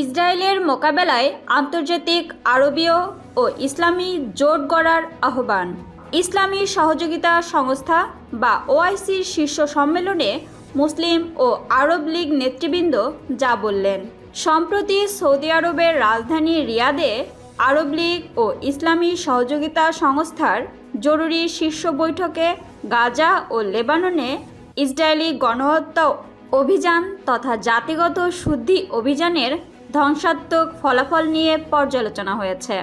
ইসরায়েলের মোকাবেলায় আন্তর্জাতিক, আরবীয় ও ইসলামী জোট গড়ার আহ্বান। ইসলামী সহযোগিতা সংস্থা বা ওআইসির শীর্ষ সম্মেলনে মুসলিম ও আরব লীগ নেতৃবৃন্দ যা বললেন, সম্প্রতি সৌদি আরবের রাজধানী রিয়াদে আরব লীগ ও ইসলামী সহযোগিতা সংস্থার জরুরি শীর্ষ বৈঠকে গাজা ও লেবাননে ইসরায়েলি গণহত্যা অভিযান তথা জাতিগত শুদ্ধি অভিযানের ধ্বংসাত্মক ফলাফল নিয়ে পর্যালোচনা হয়েছে।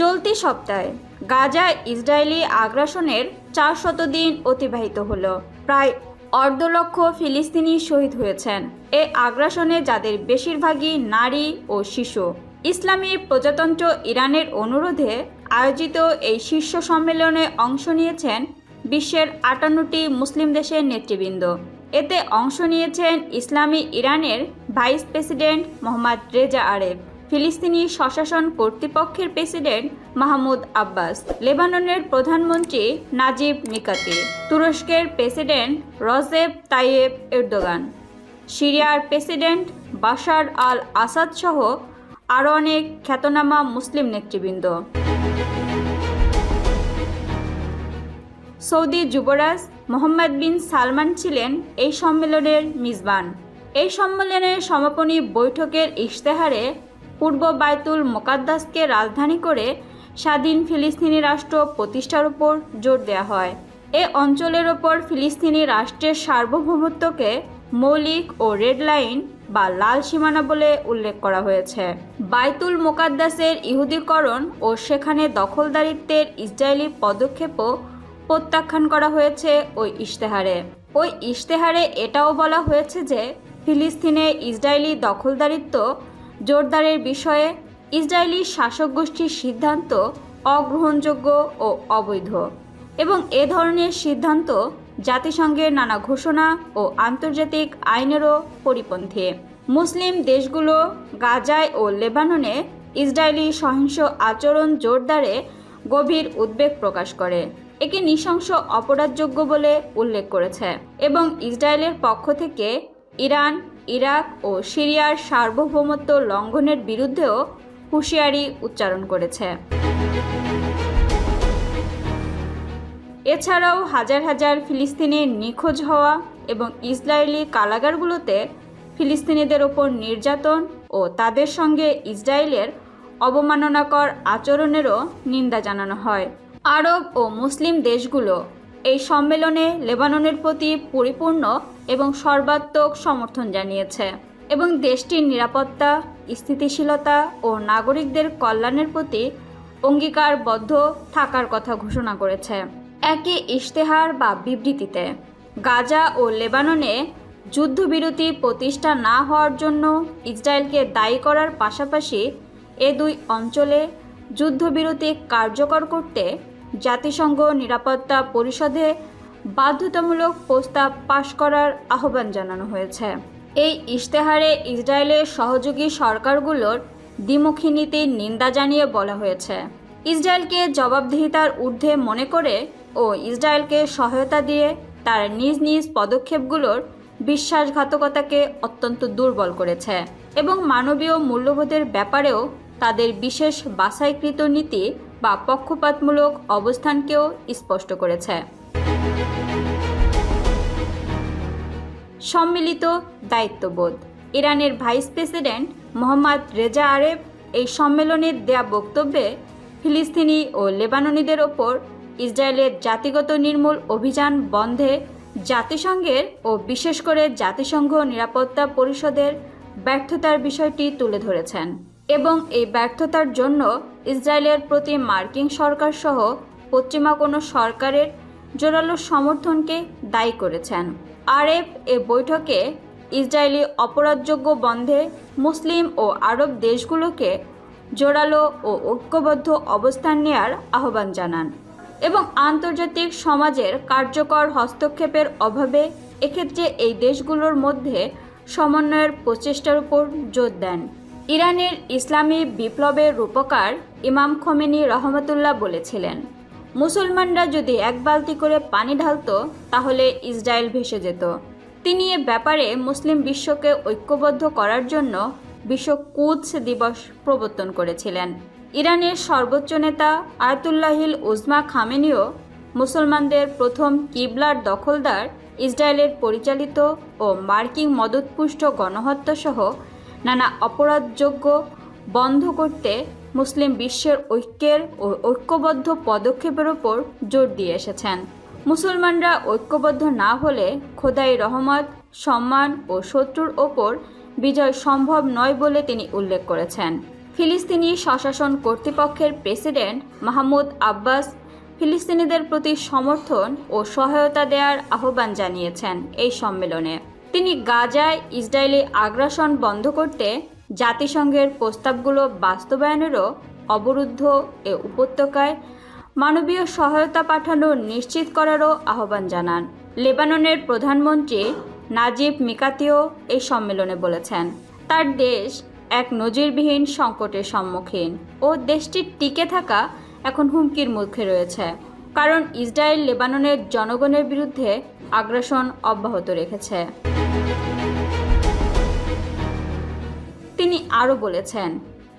চলতি সপ্তাহে গাজায় ইসরায়েলি আগ্রাসনের চার দিন অতিবাহিত হলো। প্রায় অর্ধ লক্ষ ফিলিস্তিনি শহীদ হয়েছেন। এ আগ্রাসনে যাদের বেশিরভাগই নারী ও শিশু। ইসলামী প্রজাতন্ত্র ইরানের অনুরোধে আয়োজিত এই শীর্ষ সম্মেলনে অংশ নিয়েছেন বিশ্বের আটান্নটি মুসলিম দেশের নেতৃবৃন্দ। এতে অংশ নিয়েছেন ইসলামী ইরানের vice president Mohammad Reza Aref, ফিলিস্তিনি স্বশাসন কর্তৃপক্ষের প্রেসিডেন্ট মাহমুদ আব্বাস, লেবাননের প্রধানমন্ত্রী নাজিব মিকাতি, তুরস্কের প্রেসিডেন্ট রজেব তাইয়েব এরদোগান, সিরিয়ার প্রেসিডেন্ট বাশার আল আসাদ সহ আরও অনেক খ্যাতনামা মুসলিম নেতৃবৃন্দ। সৌদি যুবরাজ মোহাম্মদ বিন সালমান ছিলেন এই সম্মেলনের মিজবান। এই সম্মেলনের সমাপনী বৈঠকের ইশতেহারে পূর্ব বায়তুল মোকাদ্দাসকে রাজধানী করে স্বাধীন ফিলিস্তিনি রাষ্ট্র প্রতিষ্ঠার উপর জোর দেওয়া হয়। এ অঞ্চলের ওপর ফিলিস্তিনি রাষ্ট্রের সার্বভৌমত্বকে মৌলিক ও রেড লাইন বা লাল সীমানা বলে উল্লেখ করা হয়েছে। বাইতুল মোকাদ্দাসের ইহুদিকরণ ও সেখানে দখলদারিত্বের ইসরায়েলি পদক্ষেপও প্রত্যাখ্যান করা হয়েছে ওই ইশতেহারে। ওই ইশতেহারে এটাও বলা হয়েছে যে, ফিলিস্তিনে ইসরায়েলি দখলদারিত্ব জোরদারের বিষয়ে ইসরায়েলি শাসক গোষ্ঠীর সিদ্ধান্ত অগ্রহণযোগ্য ও অবৈধ এবং এ ধরনের সিদ্ধান্ত জাতিসংঘের নানা ঘোষণা ও আন্তর্জাতিক আইনেরও পরিপন্থী। মুসলিম দেশগুলো গাজায় ও লেবাননে ইসরায়েলি সহিংস আচরণ জোরদারে গভীর উদ্বেগ প্রকাশ করে। একে নৃশংস অপরাধযোগ্য বলে উল্লেখ করেছে এবং ইসরায়েলের পক্ষ থেকে ইরান, ইরাক ও সিরিয়ার সার্বভৌমত্ব লঙ্ঘনের বিরুদ্ধেও হুঁশিয়ারি উচ্চারণ করেছে। এছাড়াও হাজার হাজার ফিলিস্তিনের নিখোঁজ হওয়া এবং ইসরায়েলি কারাগারগুলোতে ফিলিস্তিনিদের ওপর নির্যাতন ও তাদের সঙ্গে ইসরায়েলের অবমাননাকর আচরণেরও নিন্দা জানানো হয়। আরব ও মুসলিম দেশগুলো এই সম্মেলনে লেবাননের প্রতি পরিপূর্ণ এবং সর্বাত্মক সমর্থন জানিয়েছে এবং দেশটির নিরাপত্তা, স্থিতিশীলতা ও নাগরিকদের কল্যাণের প্রতি অঙ্গীকারবদ্ধ থাকার কথা ঘোষণা করেছে। একই ইশতেহার বা বিবৃতিতে, গাজা ও লেবাননে যুদ্ধবিরতি প্রতিষ্ঠা না হওয়ার জন্য ইসরায়েলকে দায়ী করার পাশাপাশি এ দুই অঞ্চলে যুদ্ধবিরতি কার্যকর করতে জাতিসংঘ নিরাপত্তা পরিষদে বাধ্যতামূলক প্রস্তাব পাশ করার আহ্বান জানানো হয়েছে। এই ইশতেহারে ইসরায়েলের সহযোগী সরকারগুলোর দ্বিমুখী নীতির নিন্দা জানিয়ে বলা হয়েছে। ইসরায়েলকে জবাবদিহিতার ঊর্ধ্বে মনে করে ও ইসরায়েলকে সহায়তা দিয়ে তার নিজ নিজ পদক্ষেপগুলোর বিশ্বাসঘাতকতাকে অত্যন্ত দুর্বল করেছে এবং মানবীয় মূল্যবোধের ব্যাপারেও তাদের বিশেষ বাছাইকৃত নীতি বা পক্ষপাতমূলক অবস্থানকেও স্পষ্ট করেছে। সম্মিলিত দায়িত্ববোধ। ইরানের vice president Mohammad Reza Aref এই সম্মেলনে দেয়া বক্তব্যে ফিলিস্তিনি ও লেবাননিদের ওপর ইসরায়েলের জাতিগত নির্মূল অভিযান বন্ধে জাতিসংঘের ও বিশেষ করে জাতিসংঘ নিরাপত্তা পরিষদের ব্যর্থতার বিষয়টি তুলে ধরেছেন এবং এই ব্যর্থতার জন্য ইসরায়েলের প্রতি মার্কিন সরকার সহ পশ্চিমা কোনো সরকারের জোরালো সমর্থনকে দায়ী করেছেন। আরএফ এ বৈঠকে ইসরায়েলি অপরাধযোগ্য বন্ধে মুসলিম ও আরব দেশগুলোকে জোরালো ও ঐক্যবদ্ধ অবস্থান নেয়ার আহ্বান জানান এবং আন্তর্জাতিক সমাজের কার্যকর হস্তক্ষেপের অভাবে এক্ষেত্রে এই দেশগুলোর মধ্যে সমন্বয়ের প্রচেষ্টার উপর জোর দেন। ইরানের ইসলামী বিপ্লবের রূপকার ইমাম খমেনি রহমতুল্লাহ বলেছিলেন, মুসলমানরা যদি এক বালতি করে পানি ঢালতো, তাহলে ইসরায়েল ভেসে যেত। তিনি এ ব্যাপারে মুসলিম বিশ্বকে ঐক্যবদ্ধ করার জন্য বিশ্ব কুদস দিবস প্রবর্তন করেছিলেন। ইরানের সর্বোচ্চ নেতা আয়াতুল্লাহিল উজমা খামেনিও মুসলমানদের প্রথম কিবলার দখলদার, ইসরায়েলের পরিচালিত ও মার্কিন মদতপুষ্ট গণহত্যাসহ নানা অপরাধযোগ্য বন্ধ করতে মুসলিম বিশ্বের ঐক্যের ও ঐক্যবদ্ধ পদক্ষেপের ওপর জোর দিয়ে এসেছেন। মুসলমানরা ঐক্যবদ্ধ না হলে খোদাই রহমত, সম্মান ও শত্রুর ওপর বিজয় সম্ভব নয় বলে তিনি উল্লেখ করেছেন। ফিলিস্তিনি স্বশাসন কর্তৃপক্ষের প্রেসিডেন্ট মাহমুদ আব্বাস ফিলিস্তিনিদের প্রতি সমর্থন ও সহায়তা দেওয়ার আহ্বান জানিয়েছেন এই সম্মেলনে। তিনি গাজায় ইসরায়েলি আগ্রাসন বন্ধ করতে জাতিসংঘের প্রস্তাবগুলো বাস্তবায়নেরও অবরুদ্ধ এ উপত্যকায় মানবীয় সহায়তা পাঠানো নিশ্চিত করারও আহ্বান জানান। লেবাননের প্রধানমন্ত্রী নাজিব মিকাতিও এই সম্মেলনে বলেছেন, তার দেশ এক নজিরবিহীন সংকটের সম্মুখীন ও দেশটির টিকে থাকা এখন হুমকির মুখে রয়েছে, কারণ ইসরায়েল লেবাননের জনগণের বিরুদ্ধে আগ্রাসন অব্যাহত রেখেছে। তিনি আরও বলেছেন,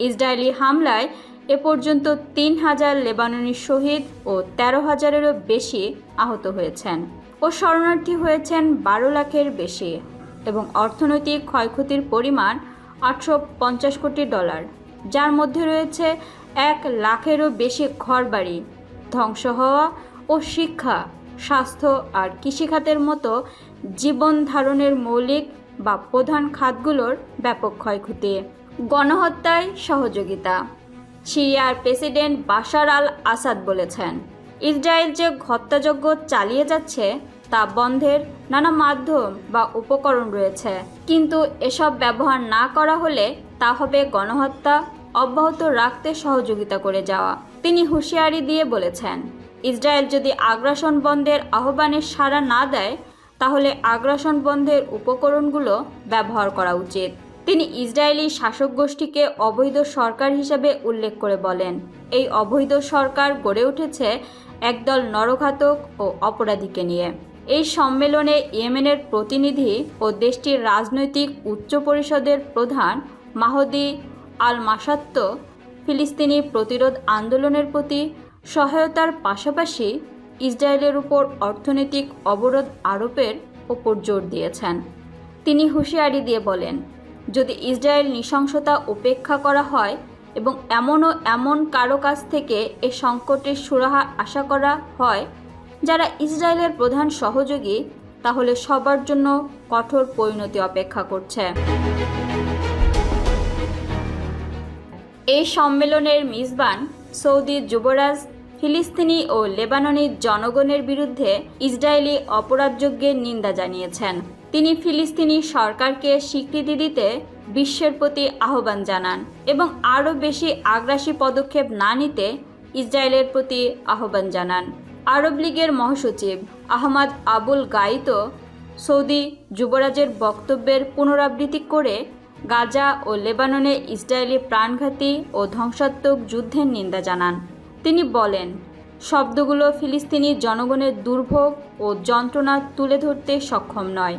ইসরায়েলি হামলায় এ পর্যন্ত তিন হাজার লেবাননি শহীদ ও তেরো হাজারেরও বেশি আহত হয়েছেন ও শরণার্থী হয়েছেন বারো লাখের বেশি এবং অর্থনৈতিক ক্ষয়ক্ষতির পরিমাণ আটশো পঞ্চাশ কোটি ডলার, যার মধ্যে রয়েছে এক লাখেরও বেশি ঘরবাড়ি, ধ্বংস হওয়া ও শিক্ষা, স্বাস্থ্য আর কৃষিখাতের মতো জীবন ধারণের মৌলিক বা প্রধান খাতগুলোর ব্যাপক ক্ষয়ক্ষতি। গণহত্যায় সহযোগিতা। সিরিয়ার প্রেসিডেন্ট বাশার আল আসাদ বলেছেন, ইসরায়েল যে হত্যাযজ্ঞ চালিয়ে যাচ্ছে, তা বন্ধের নানা মাধ্যম বা উপকরণ রয়েছে। কিন্তু এসব ব্যবহার না করা হলে তা হবে গণহত্যা, অব্যাহত রাখতে সহযোগিতা করে যাওয়া। তিনি হুঁশিয়ারি দিয়ে বলেছেন, ইসরায়েল যদি আগ্রাসন বন্ধের আহ্বানে সাড়া না দেয় তাহলে আগ্রাসন বন্ধের উপকরণগুলো ব্যবহার করা উচিত। তিনি ইসরায়েলি শাসক গোষ্ঠীকে অবৈধ সরকার হিসাবে উল্লেখ করে বলেন। এই অবৈধ সরকার গড়ে উঠেছে একদল নরঘাতক ও অপরাধীকে নিয়ে। এই সম্মেলনে ইয়েমেনের প্রতিনিধি ও দেশটির রাজনৈতিক উচ্চ পরিষদের প্রধান মাহদি আল মাসাত্ত ফিলিস্তিনি প্রতিরোধ আন্দোলনের প্রতি সহায়তার পাশাপাশি ইসরায়েলের উপর অর্থনৈতিক অবরোধ আরোপের ওপর জোর দিয়েছেন। তিনি হুঁশিয়ারি দিয়ে বলেন, যদি ইসরায়েল নৃশংসতা উপেক্ষা করা হয় এবং এমনও এমন কারও কাছ থেকে এ সংকটের সুরাহা আশা করা হয়, যারা ইসরায়েলের প্রধান সহযোগী, তাহলে সবার জন্য কঠোর পরিণতি অপেক্ষা করছে। এই সম্মেলনের মিসবান সৌদি যুবরাজ ফিলিস্তিনি ও লেবাননি জনগণের বিরুদ্ধে ইসরায়েলি অপরাধযজ্ঞের নিন্দা জানিয়েছেন। তিনি ফিলিস্তিনি সরকারকে স্বীকৃতি দিতে বিশ্বের প্রতি আহ্বান জানান এবং আরও বেশি আগ্রাসী পদক্ষেপ না নিতে ইসরায়েলের প্রতি আহ্বান জানান। আরব লীগের মহাসচিব আহমদ আবুল গাইতো সৌদি যুবরাজের বক্তব্যের পুনরাবৃত্তি করে গাজা ও লেবাননে ইসরায়েলি প্রাণঘাতী ও ধ্বংসাত্মক যুদ্ধের নিন্দা জানান। তিনি বলেন, শব্দগুলো ফিলিস্তিনি জনগণের দুর্ভোগ ও যন্ত্রণা তুলে ধরতে সক্ষম নয়।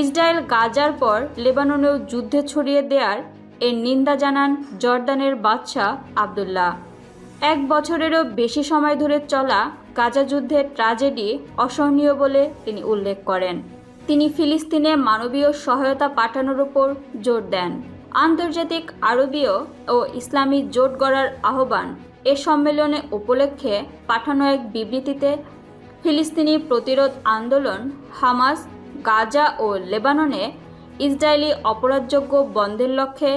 ইসরায়েল গাজার পর লেবাননেও যুদ্ধে ছড়িয়ে দেয়ার এর নিন্দা জানান জর্দানের বাদশাহ আবদুল্লাহ। এক বছরেরও বেশি সময় ধরে চলা গাজা যুদ্ধের ট্রাজেডি অসহনীয় বলে তিনি উল্লেখ করেন। তিনি ফিলিস্তিনে মানবীয় সহায়তা পাঠানোর ওপর জোর দেন। আন্তর্জাতিক আরবীয় ও ইসলামী জোট গড়ার আহ্বান এ সম্মেলনে উপলক্ষে পাঠানো এক বিবৃতিতে ফিলিস্তিনি প্রতিরোধ আন্দোলন, হামাস, গাজা ও লেবাননে ইসরায়েলি অপরাধযোগ্য বন্ধের লক্ষ্যে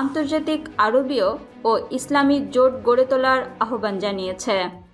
আন্তর্জাতিক আরবীয় ও ইসলামী জোট গড়ে তোলার আহ্বান জানিয়েছে।